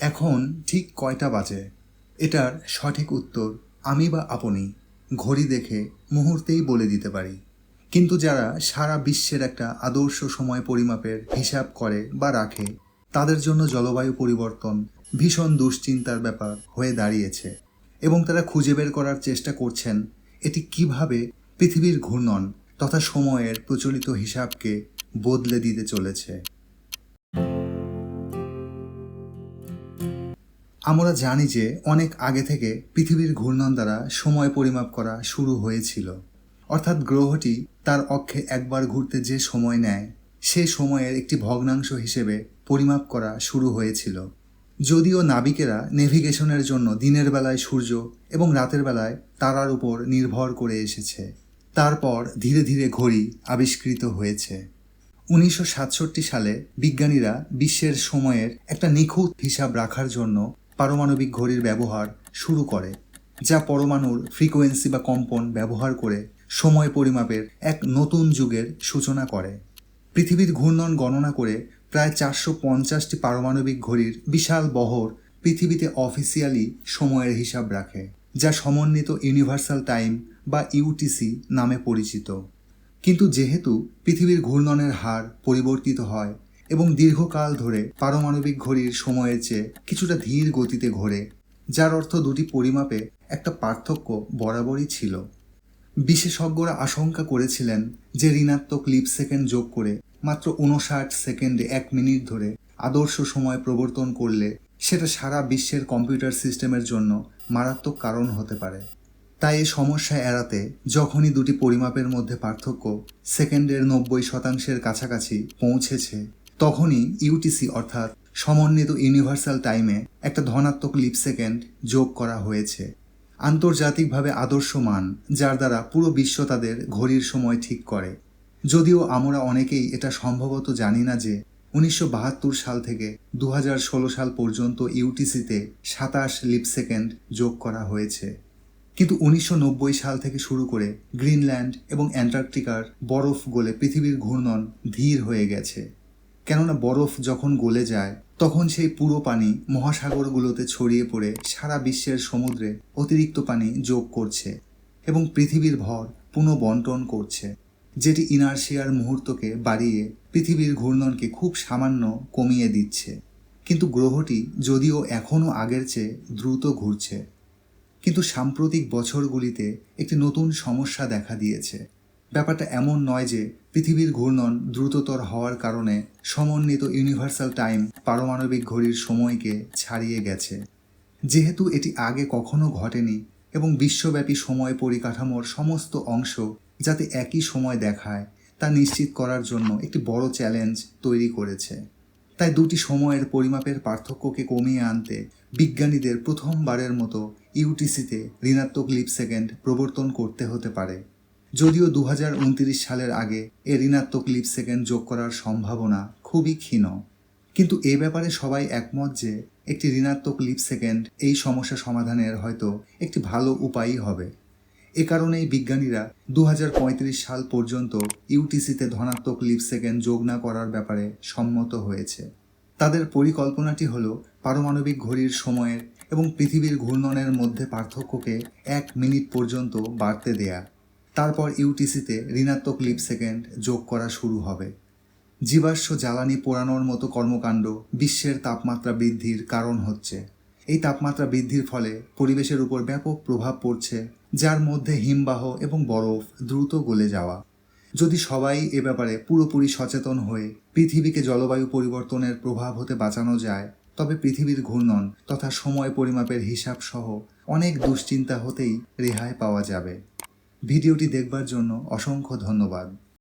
এখন ঠিক কয়টা বাজে? এটার সঠিক উত্তর আমি বা আপনি ঘড়ি দেখে মুহূর্তেই বলে দিতে পারি। কিন্তু যারা সারা বিশ্বের একটা আদর্শ সময় পরিমাপের হিসাব করে বা রাখে, তাদের জন্য জলবায়ু পরিবর্তন ভীষণ দুশ্চিন্তার ব্যাপার হয়ে দাঁড়িয়েছে এবং তারা খুঁজে বের করার চেষ্টা করছেন এটি কীভাবে পৃথিবীর ঘূর্ণন তথা সময়ের প্রচলিত হিসাবকে বদলে দিতে চলেছে। আমরা জানি যে অনেক আগে থেকে পৃথিবীর ঘূর্ণন দ্বারা সময় পরিমাপ করা শুরু হয়েছিল। অর্থাৎ গ্রহটি তার অক্ষে একবার ঘুরতে যে সময় নেয়, সে সময়ের একটি ভগ্নাংশ হিসেবে পরিমাপ করা শুরু হয়েছিল। যদিও নাবিকেরা নেভিগেশনের জন্য দিনের বেলায় সূর্য এবং রাতের বেলায় তারার উপর নির্ভর করে এসেছে। তারপর ধীরে ধীরে ঘড়ি আবিষ্কৃত হয়েছে। উনিশশো সাতষট্টি সালে বিজ্ঞানীরা বিশ্বের সময়ের একটা নিখুঁত হিসাব রাখার জন্য পারমাণবিক ঘড়ির ব্যবহার শুরু করে, যা পরমাণুর ফ্রিকোয়েন্সি বা কম্পন ব্যবহার করে সময় পরিমাপের এক নতুন যুগের সূচনা করে। পৃথিবীর ঘূর্ণন গণনা করে প্রায় চারশো পঞ্চাশটি পারমাণবিক ঘড়ির বিশাল বহর পৃথিবীতে অফিসিয়ালি সময়ের হিসাব রাখে, যা সমন্বিত ইউনিভার্সাল টাইম বা ইউটিসি নামে পরিচিত। কিন্তু যেহেতু পৃথিবীর ঘূর্ণনের হার পরিবর্তিত হয় এবং দীর্ঘকাল ধরে পারমাণবিক ঘড়ির সময়ের চেয়ে কিছুটা ধীর গতিতে ঘোরে, যার অর্থ দুটি পরিমাপে একটা পার্থক্য বরাবরই ছিল। বিশেষজ্ঞরা আশঙ্কা করেছিলেন যে ঋণাত্মক লিপ সেকেন্ড যোগ করে মাত্র উনষাট সেকেন্ডে এক মিনিট ধরে আদর্শ সময় প্রবর্তন করলে সেটা সারা বিশ্বের কম্পিউটার সিস্টেমের জন্য মারাত্মক কারণ হতে পারে। তাই এ সমস্যা এড়াতে যখনই দুটি পরিমাপের মধ্যে পার্থক্য সেকেন্ডের নব্বই শতাংশের কাছাকাছি পৌঁছেছে তখনই ইউটিসি অর্থাৎ সমন্বিত ইউনিভার্সাল টাইমে একটা ধনাত্মক লিপ সেকেন্ড যোগ করা হয়েছে। আন্তর্জাতিকভাবে আদর্শ মান যার দ্বারা পুরো বিশ্ব তাদের ঘড়ির সময় ঠিক করে। যদিও আমরা অনেকেই এটা সম্ভবত জানি না যে উনিশশো বাহাত্তর সাল থেকে দু হাজার ষোলো সাল পর্যন্ত ইউটিসিতে সাতাশ লিপ সেকেন্ড যোগ করা হয়েছে। কিন্তু উনিশশো নব্বই সাল থেকে শুরু করে গ্রিনল্যান্ড এবং অ্যান্টার্কটিকার বরফ গলে পৃথিবীর ঘূর্ণন ধীর হয়ে গেছে। কেননা বরফ যখন গলে যায়, তখন সেই পুরো পানি মহাসাগরগুলোতে ছড়িয়ে পড়ে সারা বিশ্বের সমুদ্রে অতিরিক্ত পানি যোগ করছে এবং পৃথিবীর ভর পুনঃবন্টন করছে, যেটি ইনার্শিয়ার মুহূর্তকে বাড়িয়ে পৃথিবীর ঘূর্ণনকে খুব সামান্য কমিয়ে দিচ্ছে। কিন্তু গ্রহটি যদিও এখনও আগের চেয়ে দ্রুত ঘুরছে, কিন্তু সাম্প্রতিক বছরগুলিতে একটি নতুন সমস্যা দেখা দিয়েছে। ব্যাপারটা এমন নয় যে পৃথিবীর ঘূর্ণন দ্রুততর হওয়ার কারণে সমন্বিত ইউনিভার্সাল টাইম পারমাণবিক ঘড়ির সময়কে ছাড়িয়ে গেছে। যেহেতু এটি আগে কখনো ঘটেনি এবং বিশ্বব্যাপী সময় পরিকাঠামোর সমস্ত অংশ যাতে একই সময় দেখায়, তা নিশ্চিত করার জন্য একটি বড় চ্যালেঞ্জ তৈরি করেছে। তাই দুটি সময়ের পরিমাপের পার্থক্যকে কমিয়ে আনতে বিজ্ঞানীদের প্রথমবারের মতো ইউটিসিতে ঋণাত্মক লিপ সেকেন্ড প্রবর্তন করতে হতে পারে। যদিও দু হাজার উনত্রিশ সালের আগে এ ঋণাত্মক লিপ সেকেন্ড যোগ করার সম্ভাবনা খুবই ক্ষীণ। কিন্তু এ ব্যাপারে সবাই একমত যে একটি ঋণাত্মক লিপ সেকেন্ড এই সমস্যা সমাধানের হয়তো একটি ভালো উপায়ই হবে। এ কারণেই বিজ্ঞানীরা দু হাজার পঁয়ত্রিশ সাল পর্যন্ত ইউটিসিতে ধনাত্মক লিপ সেকেন্ড যোগ না করার ব্যাপারে সম্মত হয়েছে। তাদের পরিকল্পনাটি হল পারমাণবিক ঘড়ির সময়ের এবং পৃথিবীর ঘূর্ণনের মধ্যে পার্থক্যকে এক মিনিট পর্যন্ত বাড়তে দেয়া। তারপর ইউটিসিতে ঋণাত্মক লিপ সেকেন্ড যোগ করা শুরু হবে। জীবাশ্ম জ্বালানি পোড়ানোর মতো কর্মকাণ্ড বিশ্বের তাপমাত্রা বৃদ্ধির কারণ হচ্ছে। এই তাপমাত্রা বৃদ্ধির ফলে পরিবেশের উপর ব্যাপক প্রভাব পড়ছে, যার মধ্যে হিমবাহ এবং বরফ দ্রুত গলে যাওয়া। যদি সবাই এ ব্যাপারে পুরোপুরি সচেতন হয়ে পৃথিবীকে জলবায়ু পরিবর্তনের প্রভাব হতে বাঁচানো যায়, তবে পৃথিবীর ঘূর্ণন তথা সময় পরিমাপের হিসাব সহ অনেক দুশ্চিন্তা হতেই রেহাই পাওয়া যাবে। ভিডিওটি দেখবার জন্য অসংখ্য ধন্যবাদ।